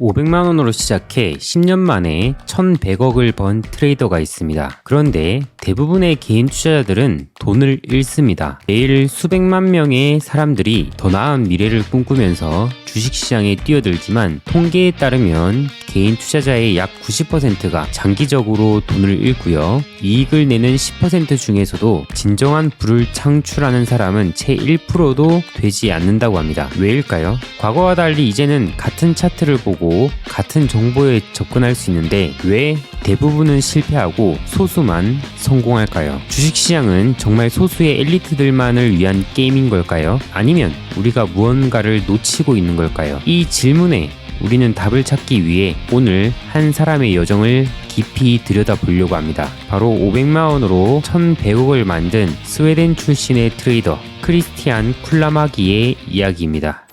500만 원으로 시작해 10년 만에 1100억을 번 트레이더가 있습니다. 그런데 대부분의 개인 투자자들은 돈을 잃습니다. 매일 수백만 명의 사람들이 더 나은 미래를 꿈꾸면서 주식시장에 뛰어들지만 통계에 따르면 개인 투자자의 약 90%가 장기적으로 돈을 잃고요. 이익을 내는 10% 중에서도 진정한 부를 창출하는 사람은 채 1%도 되지 않는다고 합니다. 왜일까요? 과거와 달리 이제는 같은 차트를 보고 같은 정보에 접근할 수 있는데 왜 대부분은 실패하고 소수만 성공할까요? 주식시장은 정말 소수의 엘리트들만을 위한 게임인 걸까요? 아니면 우리가 무언가를 놓치고 있는 걸까요? 이 질문에 우리는 답을 찾기 위해 오늘 한 사람의 여정을 깊이 들여다보려고 합니다. 바로 500만 원으로 1100억을 만든 스웨덴 출신의 트레이더 크리스티안 쿨라마기의 이야기입니다.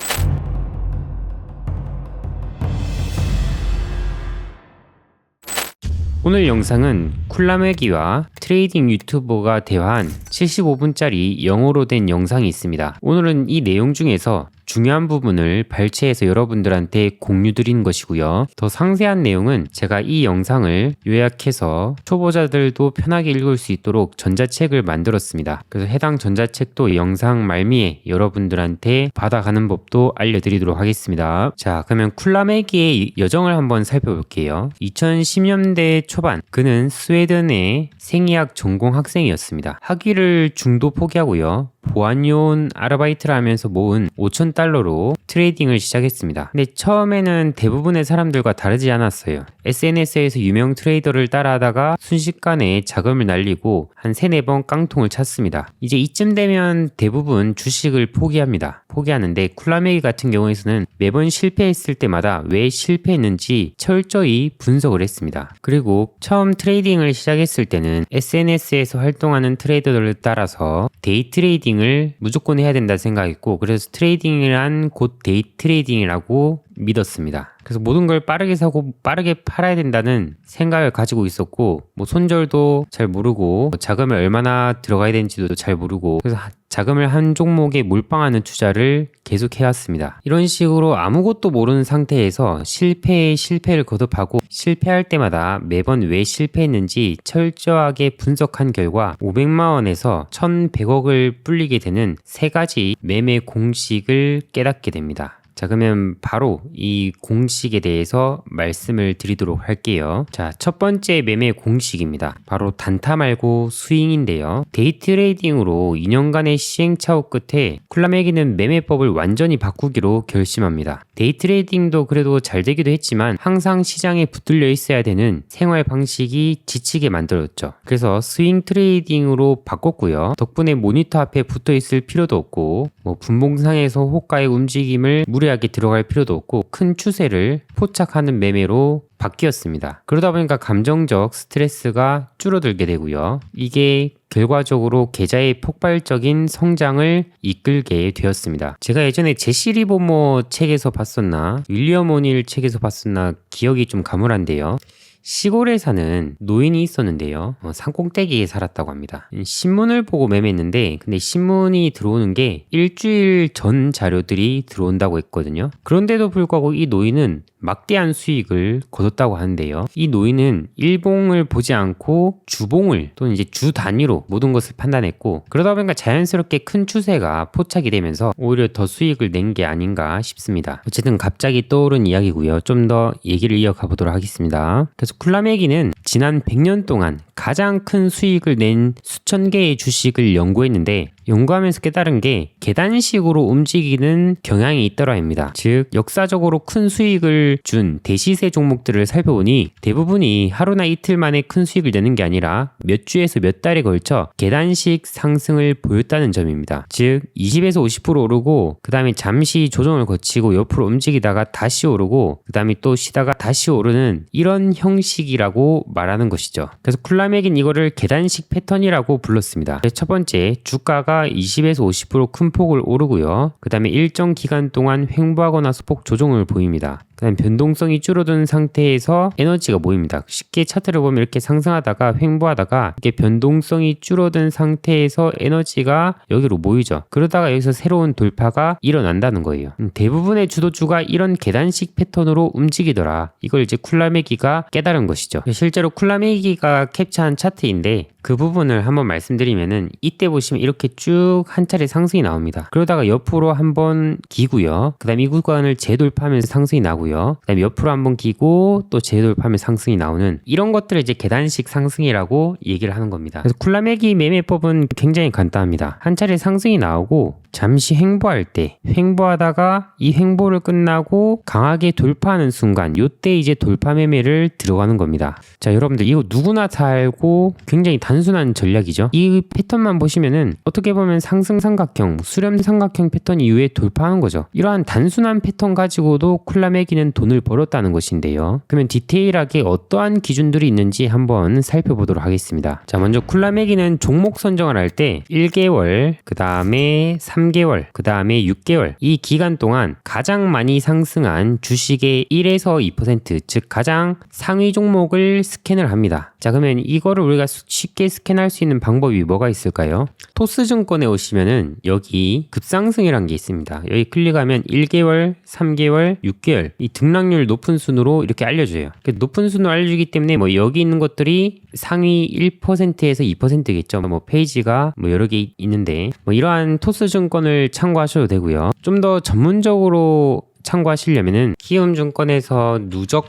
오늘 영상은 쿨라메기와 트레이딩 유튜버가 대화한 75분짜리 영어로 된 영상이 있습니다. 오늘은 이 내용 중에서 중요한 부분을 발췌해서 여러분들한테 공유 드린 것이고요. 더 상세한 내용은 제가 이 영상을 요약해서 초보자들도 편하게 읽을 수 있도록 전자책을 만들었습니다. 그래서 해당 전자책도 영상 말미에 여러분들한테 받아가는 법도 알려드리도록 하겠습니다. 자, 그러면 쿨라메기의 여정을 한번 살펴볼게요. 2010년대 초반 그는 스웨덴의 생의학 전공 학생이었습니다. 학위를 중도 포기하고요. 보안요원 아르바이트를 하면서 모은 5천 달러로 트레이딩을 시작했습니다. 근데 처음에는 대부분의 사람들과 다르지 않았어요. SNS에서 유명 트레이더를 따라하다가 순식간에 자금을 날리고 한 3, 4번 깡통을 찼습니다. 이제 이쯤 되면 대부분 주식을 포기합니다. 포기하는데 쿨라메기 같은 경우에서는 매번 실패했을 때마다 왜 실패했는지 철저히 분석을 했습니다. 그리고 처음 트레이딩을 시작했을 때는 SNS에서 활동하는 트레이더들을 따라서 데이 트레이딩 을 무조건 해야 된다 생각했고 그래서 트레이딩이란 곧 데이 트레이딩이라고 믿었습니다. 그래서 모든 걸 빠르게 사고 빠르게 팔아야 된다는 생각을 가지고 있었고 뭐 손절도 잘 모르고 자금을 얼마나 들어가야 되는지도 잘 모르고 그래서 자금을 한 종목에 몰빵하는 투자를 계속 해왔습니다. 이런 식으로 아무것도 모르는 상태에서 실패에 실패를 거듭하고 실패할 때마다 매번 왜 실패했는지 철저하게 분석한 결과 500만 원에서 1100억을 불리게 되는 세 가지 매매 공식을 깨닫게 됩니다. 자, 그러면 바로 이 공식에 대해서 말씀을 드리도록 할게요. 자, 첫 번째 매매 공식입니다. 바로 단타 말고 스윙인데요. 데이 트레이딩으로 2년간의 시행착오 끝에 쿨라메기는 매매법을 완전히 바꾸기로 결심합니다. 데이 트레이딩도 그래도 잘 되기도 했지만 항상 시장에 붙들려 있어야 되는 생활 방식이 지치게 만들었죠. 그래서 스윙 트레이딩으로 바꿨고요. 덕분에 모니터 앞에 붙어 있을 필요도 없고 뭐 분봉상에서 호가의 움직임을 무리하게 무리하게 들어갈 필요도 없고 큰 추세를 포착하는 매매로 바뀌었습니다. 그러다 보니까 감정적 스트레스가 줄어들게 되고요. 이게 결과적으로 계좌의 폭발적인 성장을 이끌게 되었습니다. 제가 예전에 제시 리보모 책에서 봤었나 윌리엄 오닐 책에서 봤었나 기억이 좀 가물한데요. 시골에 사는 노인이 있었는데요. 어, 산꼭대기에 살았다고 합니다. 신문을 보고 매매했는데 근데 신문이 들어오는 게 일주일 전 자료들이 들어온다고 했거든요. 그런데도 불구하고 이 노인은 막대한 수익을 거뒀다고 하는데요. 이 노인은 일봉을 보지 않고 주봉을 또는 이제 주 단위로 모든 것을 판단했고 그러다 보니까 자연스럽게 큰 추세가 포착이 되면서 오히려 더 수익을 낸 게 아닌가 싶습니다. 어쨌든 갑자기 떠오른 이야기고요. 좀 더 얘기를 이어가 보도록 하겠습니다. 쿨라메기는 지난 100년 동안 가장 큰 수익을 낸 수천 개의 주식을 연구했는데 연구하면서 깨달은 게 계단식으로 움직이는 경향이 있더라 합니다. 즉 역사적으로 큰 수익을 준 대시세 종목들을 살펴보니 대부분이 하루나 이틀 만에 큰 수익을 내는 게 아니라 몇 주에서 몇 달에 걸쳐 계단식 상승을 보였다는 점입니다. 즉 20에서 50% 오르고 그 다음에 잠시 조정을 거치고 옆으로 움직이다가 다시 오르고 그 다음에 또 쉬다가 다시 오르는 이런 형식이라고 말하는 것이죠. 그래서 쿨라맥인 이거를 계단식 패턴이라고 불렀습니다. 첫 번째 주가가 20에서 50%큰 폭을 오르고요. 그 다음에 일정 기간 동안 횡보하거나 소폭 조정을 보입니다. 그다음 변동성이 줄어든 상태에서 에너지가 모입니다. 쉽게 차트를 보면 이렇게 상승하다가 횡보하다가 이게 변동성이 줄어든 상태에서 에너지가 여기로 모이죠. 그러다가 여기서 새로운 돌파가 일어난다는 거예요. 음, 대부분의 주도주가 이런 계단식 패턴으로 움직이더라. 이걸 이제 쿨라메기가 깨달은 것이죠. 실제로 쿨라메기가 캡처한 차트인데 그 부분을 한번 말씀드리면은 이때 보시면 이렇게 쭉 한 차례 상승이 나옵니다. 그러다가 옆으로 한번 기고요. 그다음 이 구간을 재돌파하면서 상승이 나고요. 그다음 옆으로 한번 기고 또 재돌파하면서 상승이 나오는 이런 것들을 이제 계단식 상승이라고 얘기를 하는 겁니다. 그래서 쿨라메기 매매법은 굉장히 간단합니다. 한 차례 상승이 나오고 잠시 횡보할 때 횡보하다가 이 횡보를 끝나고 강하게 돌파하는 순간 요때 이제 돌파 매매를 들어가는 겁니다. 자 여러분들 이거 누구나 다 알고 굉장히 단순한 전략이죠. 이 패턴만 보시면은 어떻게 보면 상승 삼각형, 수렴 삼각형 패턴 이후에 돌파하는 거죠. 이러한 단순한 패턴 가지고도 쿨라매기는 돈을 벌었다는 것인데요. 그러면 디테일하게 어떠한 기준들이 있는지 한번 살펴보도록 하겠습니다. 자 먼저 쿨라매기는 종목 선정을 할 때 1개월, 그 다음에 3 개월, 그 다음에 6개월 이 기간 동안 가장 많이 상승한 주식의 1에서 2%, 즉 가장 상위 종목을 스캔을 합니다. 자, 그러면 이거를 우리가 수- 쉽게 스캔할 수 있는 방법이 뭐가 있을까요? 토스 증권에 오시면은 여기 급상승이란 게 있습니다. 여기 클릭하면 1개월, 3개월, 6개월 이 등락률 높은 순으로 이렇게 알려줘요. 그 높은 순으로 알려주기 때문에 뭐 여기 있는 것들이 상위 1%에서 2%겠죠. 뭐 페이지가 뭐 여러 개 있는데 뭐 이러한 토스 증권을 참고하셔도 되고요. 좀 더 전문적으로 참고하시려면은 키움증권에서 누적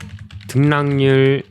등락률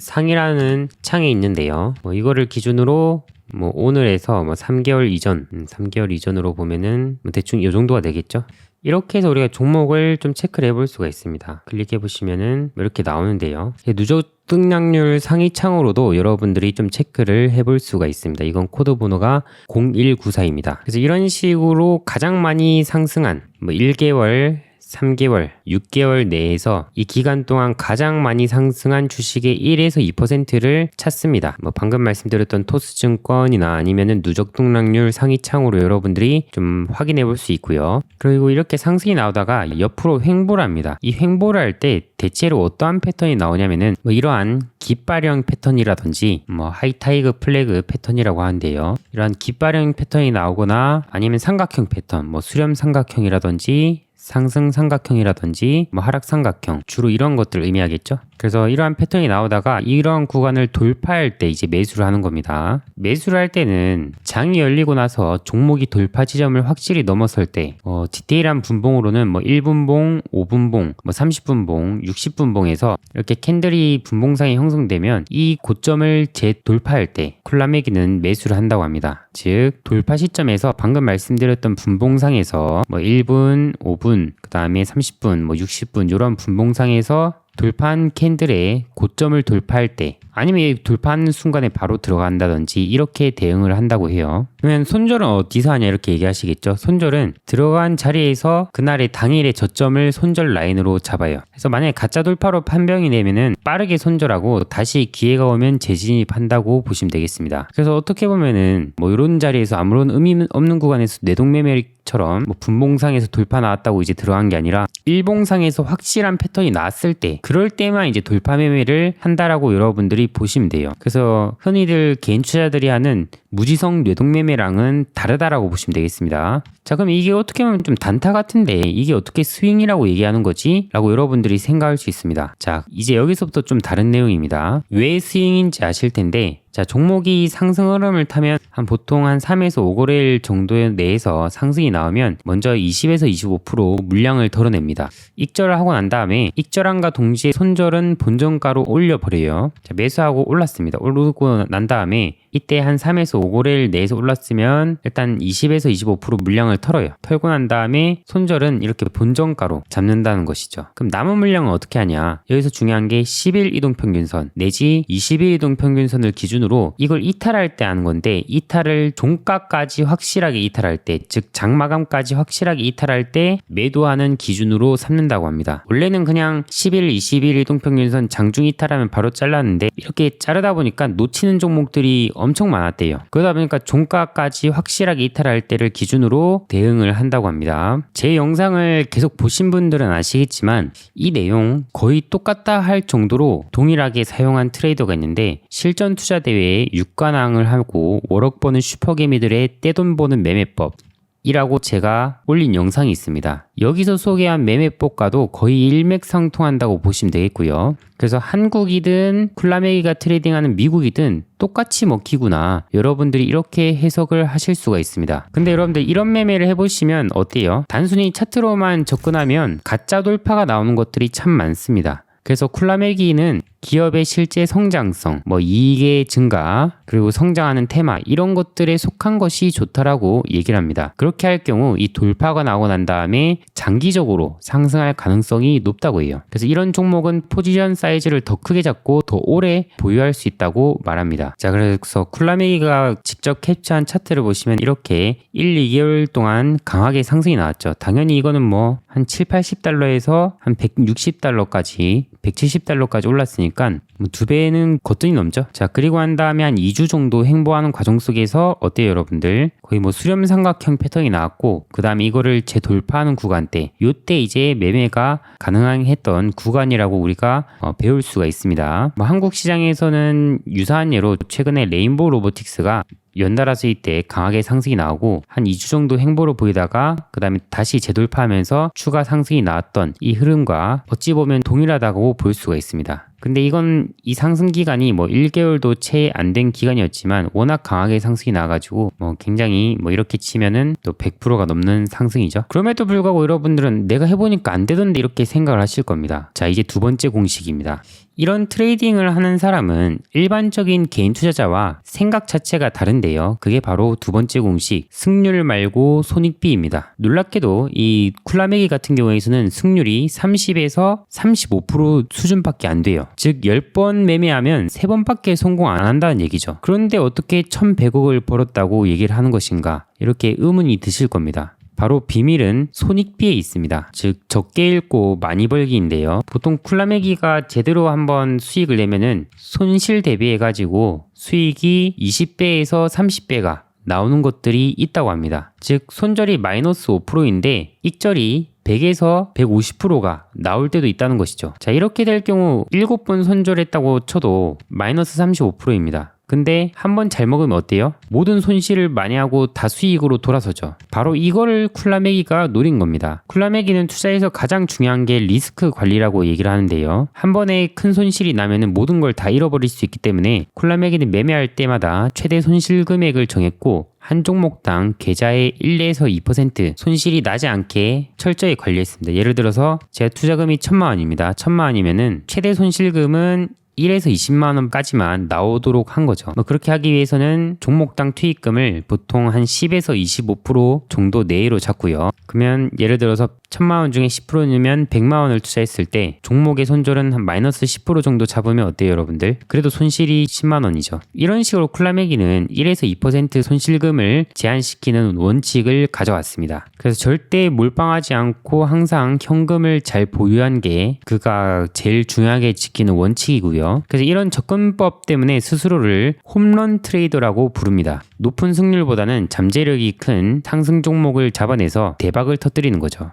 상이라는 창에 있는데요. 뭐 이거를 기준으로 뭐 오늘에서 뭐 3개월 이전, 음, 3개월 이전으로 보면은 뭐 대충 이 정도가 되겠죠. 이렇게 해서 우리가 종목을 좀 체크를 해볼 수가 있습니다. 클릭해 보시면은 뭐 이렇게 나오는데요. 이 누적 등락률 상위 창으로도 여러분들이 좀 체크를 해볼 수가 있습니다. 이건 코드 번호가 0194입니다. 그래서 이런 식으로 가장 많이 상승한 뭐 1개월 3개월, 6개월 내에서 이 기간 동안 가장 많이 상승한 주식의 1에서 2%를 찾습니다. 뭐 방금 말씀드렸던 토스증권이나 아니면은 누적 등락률 상위 창으로 여러분들이 좀 확인해 볼 수 있고요. 그리고 이렇게 상승이 나오다가 옆으로 횡보를 합니다. 이 횡보를 할 때 대체로 어떠한 패턴이 나오냐면은 뭐 이러한 깃발형 패턴이라든지 뭐 하이타이그 플래그 패턴이라고 하는데요. 이러한 깃발형 패턴이 나오거나 아니면 삼각형 패턴, 뭐 수렴 삼각형이라든지 상승 삼각형이라든지 뭐 하락 삼각형 주로 이런 것들을 의미하겠죠. 그래서 이러한 패턴이 나오다가 이러한 구간을 돌파할 때 이제 매수를 하는 겁니다. 매수를 할 때는 장이 열리고 나서 종목이 돌파 지점을 확실히 넘어설 때 어, 디테일한 분봉으로는 뭐 1분봉, 5분봉, 뭐 30분봉, 60분봉에서 이렇게 캔들이 분봉상이 형성되면 이 고점을 재돌파할 때 콜라메기는 매수를 한다고 합니다. 즉 돌파 시점에서 방금 말씀드렸던 분봉상에서 뭐 1분, 5분, 그 다음에 30분, 뭐 60분 이런 분봉상에서 돌파한 캔들의 고점을 돌파할 때 아니면 이 돌파하는 순간에 바로 들어간다든지 이렇게 대응을 한다고 해요. 그러면 손절은 어디서 하냐 이렇게 얘기하시겠죠. 손절은 들어간 자리에서 그날의 당일의 저점을 손절 라인으로 잡아요. 그래서 만약에 가짜 돌파로 판명이 되면은 빠르게 손절하고 다시 기회가 오면 재진입한다고 보시면 되겠습니다. 그래서 어떻게 보면은 뭐 이런 자리에서 아무런 의미 없는 구간에서 내동매매처럼 뭐 분봉상에서 돌파 나왔다고 이제 들어간 게 아니라 일봉상에서 확실한 패턴이 나왔을 때 그럴 때만 이제 돌파 매매를 한다라고 여러분들이 보시면 돼요. 그래서 흔히들 개인 투자들이 하는 무지성 뇌동매매랑은 다르다라고 보시면 되겠습니다. 자 그럼 이게 어떻게 보면 좀 단타 같은데 이게 어떻게 스윙이라고 얘기하는 거지? 라고 여러분들이 생각할 수 있습니다. 자 이제 여기서부터 좀 다른 내용입니다. 왜 스윙인지 아실 텐데 자, 종목이 상승 흐름을 타면 한 보통 한 3에서 5거래일 정도 내에서 상승이 나오면 먼저 20에서 25% 물량을 덜어냅니다. 익절을 하고 난 다음에 익절함과 동시에 손절은 본전가로 올려버려요. 자, 매수하고 올랐습니다. 오르고 난 다음에 이때 한 3에서 5거래일 내에서 올랐으면 일단 20에서 25% 물량을 털어요. 털고 난 다음에 손절은 이렇게 본전가로 잡는다는 것이죠. 그럼 남은 물량은 어떻게 하냐? 여기서 중요한 게 10일 이동 평균선 내지 20일 이동 평균선을 기준으로 이걸 이탈할 때 하는 건데 이탈을 종가까지 확실하게 이탈할 때, 즉 장마감까지 확실하게 이탈할 때 매도하는 기준으로 삼는다고 합니다. 원래는 그냥 10일, 20일 이동 평균선 장중 이탈하면 바로 잘랐는데 이렇게 자르다 보니까 놓치는 종목들이 엄청 많았대요. 그러다 보니까 종가까지 확실하게 이탈할 때를 기준으로 대응을 한다고 합니다. 제 영상을 계속 보신 분들은 아시겠지만 이 내용 거의 똑같다 할 정도로 동일하게 사용한 트레이더가 있는데 실전 투자 대회에 육관왕을 하고 월억 버는 슈퍼개미들의 떼돈 버는 매매법 이라고 제가 올린 영상이 있습니다. 여기서 소개한 매매법과도 거의 일맥상통한다고 보시면 되겠고요. 그래서 한국이든 쿨라메기가 트레이딩하는 미국이든 똑같이 먹히구나. 여러분들이 이렇게 해석을 하실 수가 있습니다. 근데 여러분들 이런 매매를 해보시면 어때요? 단순히 차트로만 접근하면 가짜 돌파가 나오는 것들이 참 많습니다. 그래서 쿨라메기는 기업의 실제 성장성, 뭐 이익의 증가, 그리고 성장하는 테마 이런 것들에 속한 것이 좋다라고 얘기를 합니다. 그렇게 할 경우 이 돌파가 나오고 난 다음에 장기적으로 상승할 가능성이 높다고 해요. 그래서 이런 종목은 포지션 사이즈를 더 크게 잡고 더 오래 보유할 수 있다고 말합니다. 자, 그래서 쿨라메이가 직접 캡처한 차트를 보시면 이렇게 1, 2개월 동안 강하게 상승이 나왔죠. 당연히 이거는 뭐 한 7, 80달러에서 한 160달러까지 170달러까지 올랐으니까 뭐 두 배는 거뜬히 넘죠. 자, 그리고 한 다음에 한 2주 정도 행보하는 과정 속에서 어때요, 여러분들? 거의 뭐 수렴 삼각형 패턴이 나왔고, 그 다음에 이거를 재돌파하는 구간대, 요때 이제 매매가 가능했던 구간이라고 우리가 어, 배울 수가 있습니다. 뭐 한국 시장에서는 유사한 예로 최근에 레인보우 로보틱스가 연달아 수익 때 강하게 상승이 나오고 한 2주 정도 행보를 보이다가 그 다음에 다시 재돌파하면서 추가 상승이 나왔던 이 흐름과 어찌 보면 동일하다고 볼 수가 있습니다. 근데 이건 이 상승 기간이 뭐 1개월도 채 안 된 기간이었지만 워낙 강하게 상승이 나가지고 뭐 굉장히 뭐 이렇게 치면은 또 100%가 넘는 상승이죠. 그럼에도 불구하고 여러분들은 내가 해보니까 안 되던데 이렇게 생각을 하실 겁니다. 자, 이제 두 번째 공식입니다. 이런 트레이딩을 하는 사람은 일반적인 개인 투자자와 생각 자체가 다른데요. 그게 바로 두 번째 공식, 승률 말고 손익비입니다. 놀랍게도 이 쿨라메기 같은 경우에서는 승률이 30에서 35% 수준밖에 안 돼요. 즉 10번 매매하면 3번밖에 성공 안 한다는 얘기죠. 그런데 어떻게 1100억을 벌었다고 얘기를 하는 것인가? 이렇게 의문이 드실 겁니다. 바로 비밀은 손익비에 있습니다. 즉 적게 읽고 많이 벌기인데요. 보통 쿨라메기가 제대로 한번 수익을 내면은 손실 대비해 가지고 수익이 20배에서 30배가 나오는 것들이 있다고 합니다. 즉 손절이 마이너스 5%인데 익절이 100에서 150%가 나올 때도 있다는 것이죠. 자, 이렇게 될 경우 7번 손절했다고 쳐도 마이너스 35%입니다. 근데 한 번 잘 먹으면 어때요? 모든 손실을 많이 하고 다 수익으로 돌아서죠. 바로 이거를 쿨라메기가 노린 겁니다. 쿨라메기는 투자에서 가장 중요한 게 리스크 관리라고 얘기를 하는데요. 한 번에 큰 손실이 나면은 모든 걸 다 잃어버릴 수 있기 때문에 쿨라메기는 매매할 때마다 최대 손실 금액을 정했고 한 종목당 계좌의 1에서 2% 손실이 나지 않게 철저히 관리했습니다. 예를 들어서 제 투자금이 천만 원입니다. 천만 원이면은 최대 손실금은 1에서 20만 원까지만 나오도록 한 거죠. 뭐 그렇게 하기 위해서는 종목당 투입금을 보통 한 10에서 25% 정도 내외로 잡고요. 그러면 예를 들어서 1000만 원 중에 10% 넣으면 100만 원을 투자했을 때 종목의 손절은 한 마이너스 10% 정도 잡으면 어때요, 여러분들? 그래도 손실이 10만 원이죠. 이런 식으로 쿨라메기는 1에서 2% 손실금을 제한시키는 원칙을 가져왔습니다. 그래서 절대 몰빵하지 않고 항상 현금을 잘 보유한 게 그가 제일 중요하게 지키는 원칙이고요. 그래서 이런 접근법 때문에 스스로를 홈런 트레이더라고 부릅니다. 높은 승률보다는 잠재력이 큰 상승 종목을 잡아내서 대박을 터뜨리는 거죠.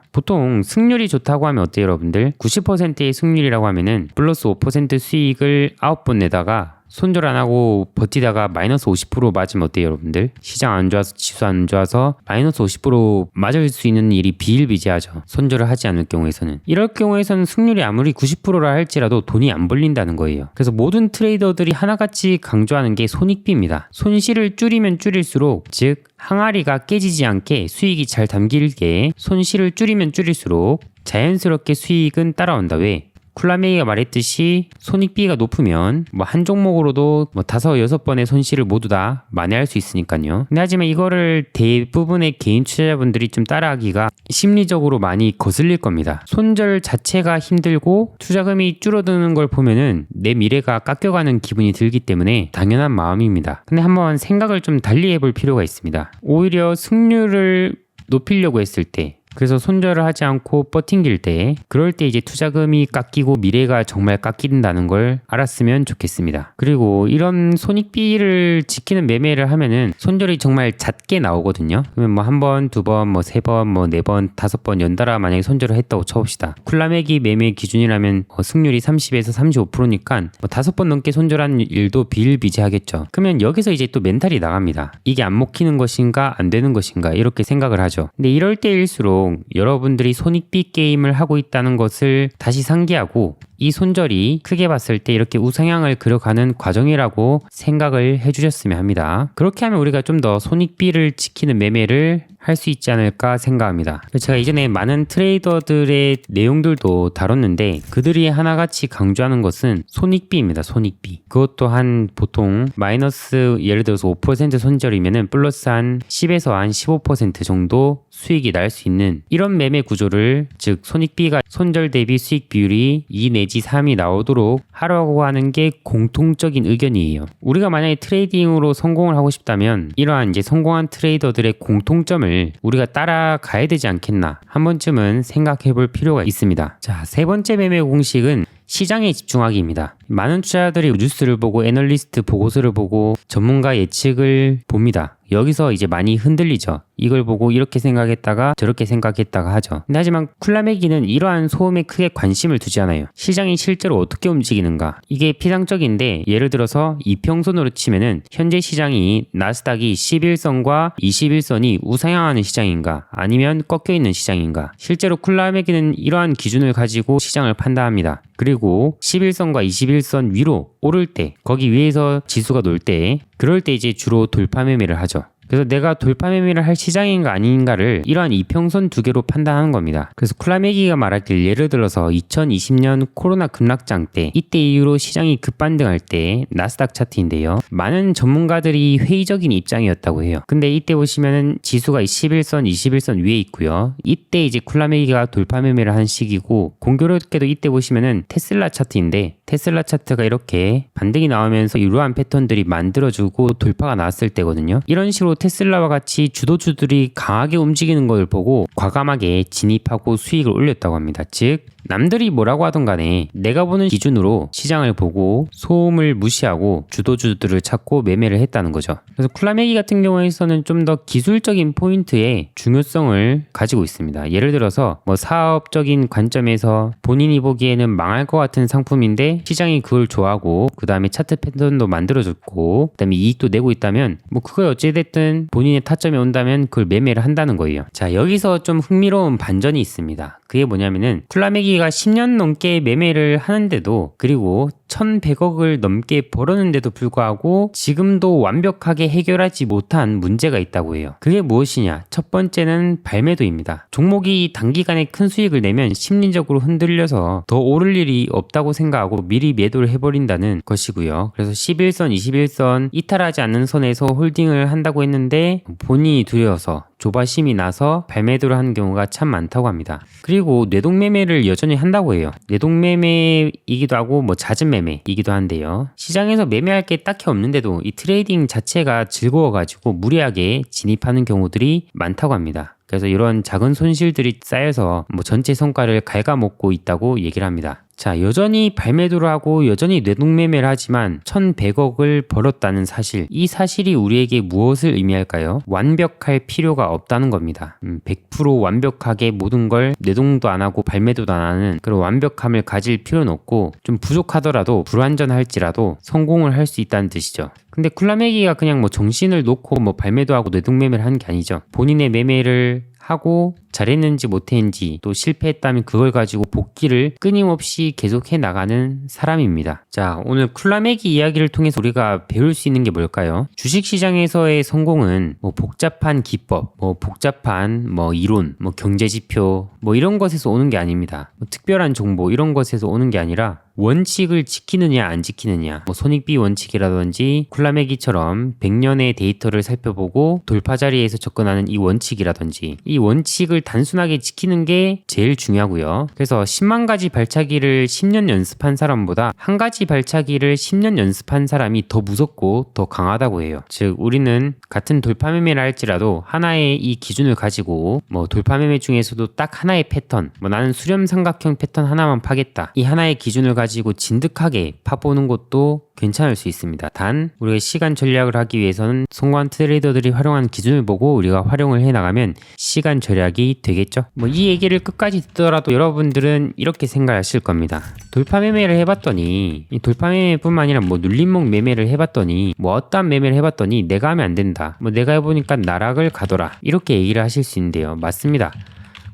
승률이 좋다고 하면 어때요, 여러분들? 90%의 승률이라고 하면은 플러스 5% 수익을 9번 내다가 손절 안 하고 버티다가 마이너스 50% 맞으면 어때요, 여러분들? 시장 안 좋아서 지수 안 좋아서 마이너스 50% 맞을 수 있는 일이 비일비재하죠. 손절을 하지 않을 경우에서는. 이럴 경우에서는 승률이 아무리 90%라 할지라도 돈이 안 벌린다는 거예요. 그래서 모든 트레이더들이 하나같이 강조하는 게 손익비입니다. 손실을 줄이면 줄일수록 즉 항아리가 깨지지 않게 수익이 잘 담길게 손실을 줄이면 줄일수록 자연스럽게 수익은 따라온다. 왜? 쿨라메이가 말했듯이 손익비가 높으면 뭐 한 종목으로도 뭐 다섯 여섯 번의 손실을 모두 다 만회할 수 있으니까요. 근데 하지만 이거를 대부분의 개인 투자자분들이 좀 따라하기가 심리적으로 많이 거슬릴 겁니다. 손절 자체가 힘들고 투자금이 줄어드는 걸 보면은 내 미래가 깎여가는 기분이 들기 때문에 당연한 마음입니다. 근데 한번 생각을 좀 달리 해볼 필요가 있습니다. 오히려 승률을 높이려고 했을 때 그래서 손절을 하지 않고 버팅길 때 그럴 때 이제 투자금이 깎이고 미래가 정말 깎인다는 걸 알았으면 좋겠습니다. 그리고 이런 손익비를 지키는 매매를 하면은 손절이 정말 잦게 나오거든요. 그러면 뭐 한 번, 두 번, 뭐 세 번, 뭐 네 번, 다섯 번 연달아 만약에 손절을 했다고 쳐봅시다. 쿨라맥이 매매 기준이라면 어, 승률이 30에서 35%니까 뭐 다섯 번 넘게 손절한 일도 비일비재하겠죠. 그러면 여기서 이제 또 멘탈이 나갑니다. 이게 안 먹히는 것인가 안 되는 것인가 이렇게 생각을 하죠. 근데 이럴 때일수록 여러분들이 손익비 게임을 하고 있다는 것을 다시 상기하고 이 손절이 크게 봤을 때 이렇게 우상향을 그려가는 과정이라고 생각을 해주셨으면 합니다. 그렇게 하면 우리가 좀 더 손익비를 지키는 매매를 할 수 있지 않을까 생각합니다. 제가 이전에 많은 트레이더들의 내용들도 다뤘는데 그들이 하나같이 강조하는 것은 손익비입니다. 손익비. 그것도 한 보통 마이너스 예를 들어서 5% 손절이면은 플러스 한 10에서 한 15% 정도 수익이 날 수 있는 이런 매매 구조를 즉 손익비가 손절 대비 수익 비율이 2 내지 3이 나오도록 하려고 하는 게 공통적인 의견이에요. 우리가 만약에 트레이딩으로 성공을 하고 싶다면 이러한 이제 성공한 트레이더들의 공통점을 우리가 따라가야 되지 않겠나 한 번쯤은 생각해 볼 필요가 있습니다. 자, 세 번째 매매 공식은 시장에 집중하기입니다. 많은 투자자들이 뉴스를 보고 애널리스트 보고서를 보고 전문가 예측을 봅니다. 여기서 이제 많이 흔들리죠. 이걸 보고 이렇게 생각했다가 저렇게 생각했다가 하죠. 근데 하지만 쿨라메기는 이러한 소음에 크게 관심을 두지 않아요. 시장이 실제로 어떻게 움직이는가. 이게 피상적인데 예를 들어서 이평선으로 치면은 현재 시장이 나스닥이 11선과 21선이 우상향하는 시장인가 아니면 꺾여 있는 시장인가. 실제로 쿨라메기는 이러한 기준을 가지고 시장을 판단합니다. 그리고 11선과 21선 위로 오를 때 거기 위에서 지수가 놀 때 그럴 때 이제 주로 돌파 매매를 하죠. 그래서 내가 돌파 매매를 할 시장인가 아닌가를 이러한 이평선 두 개로 판단하는 겁니다. 그래서 쿨라메기가 말하길 예를 들어서 2020년 코로나 급락장 때 이때 이후로 시장이 급반등할 때 나스닥 차트인데요. 많은 전문가들이 회의적인 입장이었다고 해요. 근데 이때 보시면은 지수가 21선, 21선 위에 있고요. 이때 이제 쿨라메기가 돌파 매매를 한 시기고 공교롭게도 이때 보시면은 테슬라 차트인데 테슬라 차트가 이렇게 반등이 나오면서 이러한 패턴들이 만들어주고 돌파가 나왔을 때거든요. 이런 식으로 테슬라와 같이 주도주들이 강하게 움직이는 걸 보고 과감하게 진입하고 수익을 올렸다고 합니다. 즉 남들이 뭐라고 하던 간에 내가 보는 기준으로 시장을 보고 소음을 무시하고 주도주들을 찾고 매매를 했다는 거죠. 그래서 쿨라메기 같은 경우에서는 좀 더 기술적인 포인트의 중요성을 가지고 있습니다. 예를 들어서 뭐 사업적인 관점에서 본인이 보기에는 망할 것 같은 상품인데 시장이 그걸 좋아하고 그 다음에 차트 패턴도 만들어줬고 그 다음에 이익도 내고 있다면 뭐 그거 어찌됐든 본인의 타점이 온다면 그걸 매매를 한다는 거예요. 자 여기서 좀 흥미로운 반전이 있습니다. 그게 뭐냐면은 쿨라메기 가 10년 넘게 매매를 하는데도 그리고 1100억을 넘게 벌었는데도 불구하고 지금도 완벽하게 해결하지 못한 문제가 있다고 해요. 그게 무엇이냐? 첫 번째는 발매도입니다. 종목이 단기간에 큰 수익을 내면 심리적으로 흔들려서 더 오를 일이 없다고 생각하고 미리 매도를 해버린다는 것이고요. 그래서 11선, 21선 이탈하지 않는 선에서 홀딩을 한다고 했는데 본인이 두려워서 조바심이 나서 발매도를 하는 경우가 참 많다고 합니다. 그리고 뇌동매매를 여전히 한다고 해요. 뇌동매매이기도 하고 뭐 잦은 매매이기도 한데요. 시장에서 매매할 게 딱히 없는데도 이 트레이딩 자체가 즐거워가지고 무리하게 진입하는 경우들이 많다고 합니다. 그래서 이런 작은 손실들이 쌓여서 뭐 전체 성과를 갉아먹고 있다고 얘기를 합니다. 자, 여전히 발매도를 하고 여전히 뇌동매매를 하지만 1100억을 벌었다는 사실. 이 사실이 우리에게 무엇을 의미할까요? 완벽할 필요가 없다는 겁니다. 음, 100% 완벽하게 모든 걸 뇌동도 안 하고 발매도도 안 하는 그런 완벽함을 가질 필요는 없고 좀 부족하더라도 불완전할지라도 성공을 할 수 있다는 뜻이죠. 근데 쿨라메기가 그냥 뭐 정신을 놓고 뭐 발매도 하고 뇌동매매를 하는 게 아니죠. 본인의 매매를 하고 잘했는지 못했는지 또 실패했다면 그걸 가지고 복귀를 끊임없이 계속해 나가는 사람입니다. 자, 오늘 쿨라메기 이야기를 통해서 우리가 배울 수 있는 게 뭘까요? 주식 시장에서의 성공은 뭐 복잡한 기법, 뭐 복잡한 뭐 이론, 뭐 경제 지표, 뭐 이런 것에서 오는 게 아닙니다. 뭐 특별한 정보 이런 것에서 오는 게 아니라 원칙을 지키느냐 안 지키느냐 뭐 손익비 원칙이라든지 쿨라메기처럼 100년의 데이터를 살펴보고 돌파 자리에서 접근하는 이 원칙이라든지 이 원칙을 단순하게 지키는 게 제일 중요하고요. 그래서 10만 가지 발차기를 10년 연습한 사람보다 한 가지 발차기를 10년 연습한 사람이 더 무섭고 더 강하다고 해요. 즉 우리는 같은 돌파 매매를 할지라도 하나의 이 기준을 가지고 뭐 돌파 매매 중에서도 딱 하나의 패턴, 뭐 나는 수렴 삼각형 패턴 하나만 파겠다. 이 하나의 기준을 가지고 진득하게 파보는 것도 괜찮을 수 있습니다. 단 우리가 시간 전략을 하기 위해서는 성공한 트레이더들이 활용한 기준을 보고 우리가 활용을 해 나가면 시간 절약이 되겠죠. 뭐 이 얘기를 끝까지 듣더라도 여러분들은 이렇게 생각하실 겁니다. 돌파 매매를 해봤더니 이 돌파 매매뿐만 아니라 뭐 눌림목 매매를 해봤더니 뭐 어떤 매매를 해봤더니 내가 하면 안 된다. 뭐 내가 해보니까 나락을 가더라. 이렇게 얘기를 하실 수 있는데요. 맞습니다.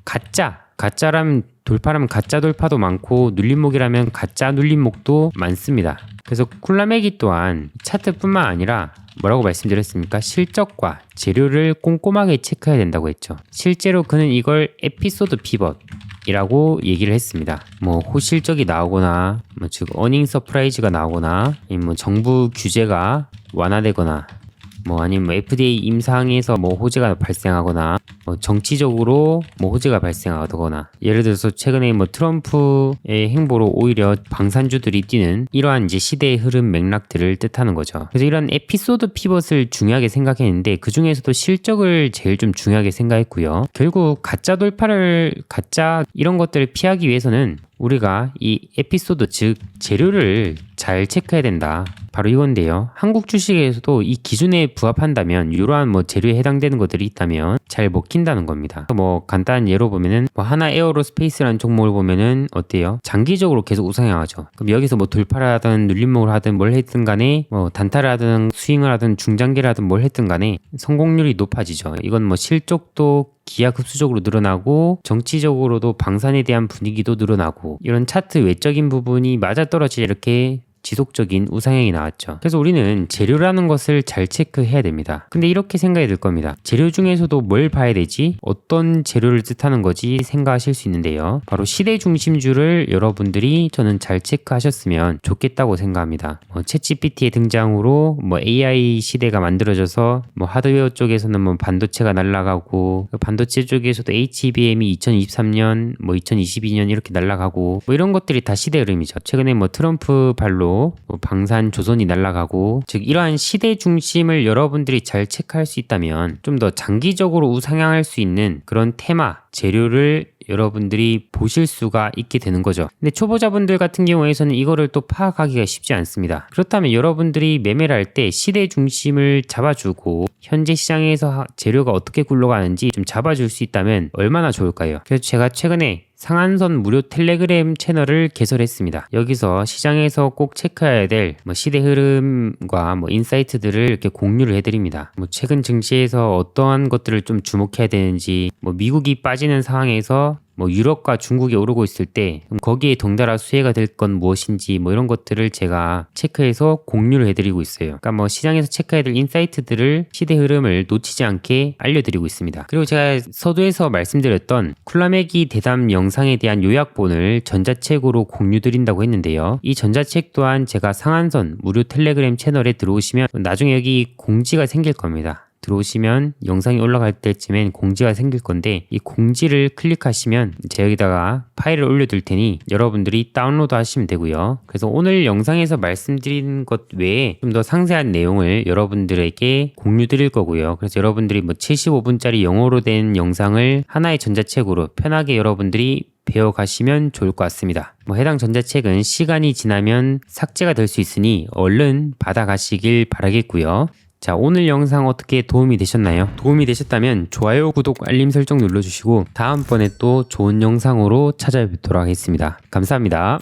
가짜 가짜라면 돌파라면 가짜 돌파도 많고 눌림목이라면 가짜 눌림목도 많습니다. 그래서 쿨라메기 또한 차트뿐만 아니라 뭐라고 말씀드렸습니까? 실적과 재료를 꼼꼼하게 체크해야 된다고 했죠. 실제로 그는 이걸 에피소드 피벗 이라고 얘기를 했습니다. 뭐 호실적이 나오거나 뭐 즉 어닝 서프라이즈가 나오거나 뭐 정부 규제가 완화되거나 뭐 아니면 뭐 FDA 임상에서 뭐 호재가 발생하거나 뭐 정치적으로 뭐 호재가 발생하거나 예를 들어서 최근에 뭐 트럼프의 행보로 오히려 방산주들이 뛰는 이러한 이제 시대의 흐름 맥락들을 뜻하는 거죠. 그래서 이런 에피소드 피벗을 중요하게 생각했는데 그 중에서도 실적을 제일 좀 중요하게 생각했고요. 결국 가짜 돌파를 가짜 이런 것들을 피하기 위해서는 우리가 이 에피소드 즉 재료를 잘 체크해야 된다. 바로 이건데요. 한국 주식에서도 이 기준에 부합한다면 이러한 뭐 재료에 해당되는 것들이 있다면 잘 먹힌다는 겁니다. 뭐 간단한 예로 보면은 뭐 하나 에어로스페이스라는 종목을 보면은 어때요? 장기적으로 계속 우상향하죠. 그럼 여기서 뭐 돌파를 하든 눌림목을 하든 뭘 했든 간에 뭐 단타를 하든 스윙을 하든 중장기를 하든 뭘 했든 간에 성공률이 높아지죠. 이건 뭐 실적도 기하급수적으로 늘어나고 정치적으로도 방산에 대한 분위기도 늘어나고 이런 차트 외적인 부분이 맞아떨어지지 이렇게 지속적인 우상향이 나왔죠. 그래서 우리는 재료라는 것을 잘 체크해야 됩니다. 근데 이렇게 생각이 들 겁니다. 재료 중에서도 뭘 봐야 되지? 어떤 재료를 뜻하는 거지? 생각하실 수 있는데요. 바로 시대 중심주를 여러분들이 저는 잘 체크하셨으면 좋겠다고 생각합니다. 뭐 챗GPT의 등장으로 뭐 AI 시대가 만들어져서 뭐 하드웨어 쪽에서는 뭐 반도체가 날아가고 반도체 쪽에서도 HBM이 2023년 뭐 2022년 이렇게 날아가고 뭐 이런 것들이 다 시대 흐름이죠. 최근에 뭐 트럼프 발로 뭐 방산 조선이 날아가고 즉 이러한 시대 중심을 여러분들이 잘 체크할 수 있다면 좀 더 장기적으로 우상향할 수 있는 그런 테마 재료를 여러분들이 보실 수가 있게 되는 거죠. 근데 초보자분들 같은 경우에서는 이거를 또 파악하기가 쉽지 않습니다. 그렇다면 여러분들이 매매를 할 때 시대 중심을 잡아주고 현재 시장에서 재료가 어떻게 굴러가는지 좀 잡아줄 수 있다면 얼마나 좋을까요? 그래서 제가 최근에 상한선 무료 텔레그램 채널을 개설했습니다. 여기서 시장에서 꼭 체크해야 될 뭐 시대 흐름과 뭐 인사이트들을 이렇게 공유를 해드립니다. 뭐 최근 증시에서 어떠한 것들을 좀 주목해야 되는지, 뭐 미국이 빠지는 상황에서 뭐 유럽과 중국이 오르고 있을 때 거기에 덩달아 수혜가 될 건 무엇인지 뭐 이런 것들을 제가 체크해서 공유를 해드리고 있어요. 그러니까 뭐 시장에서 체크해야 될 인사이트들을 시대 흐름을 놓치지 않게 알려드리고 있습니다. 그리고 제가 서두에서 말씀드렸던 쿨라메기 대담 영상에 대한 요약본을 전자책으로 공유드린다고 했는데요. 이 전자책 또한 제가 상한선 무료 텔레그램 채널에 들어오시면 나중에 여기 공지가 생길 겁니다. 들어오시면 영상이 올라갈 때쯤엔 공지가 생길 건데 이 공지를 클릭하시면 제 여기다가 파일을 올려둘 테니 여러분들이 다운로드 하시면 되고요. 그래서 오늘 영상에서 말씀드린 것 외에 좀 더 상세한 내용을 여러분들에게 공유 드릴 거고요. 그래서 여러분들이 뭐 75분짜리 영어로 된 영상을 하나의 전자책으로 편하게 여러분들이 배워가시면 좋을 것 같습니다. 뭐 해당 전자책은 시간이 지나면 삭제가 될 수 있으니 얼른 받아가시길 바라겠고요. 자, 오늘 영상 어떻게 도움이 되셨나요? 도움이 되셨다면 좋아요, 구독, 알림 설정 눌러주시고 다음번에 또 좋은 영상으로 찾아뵙도록 하겠습니다. 감사합니다.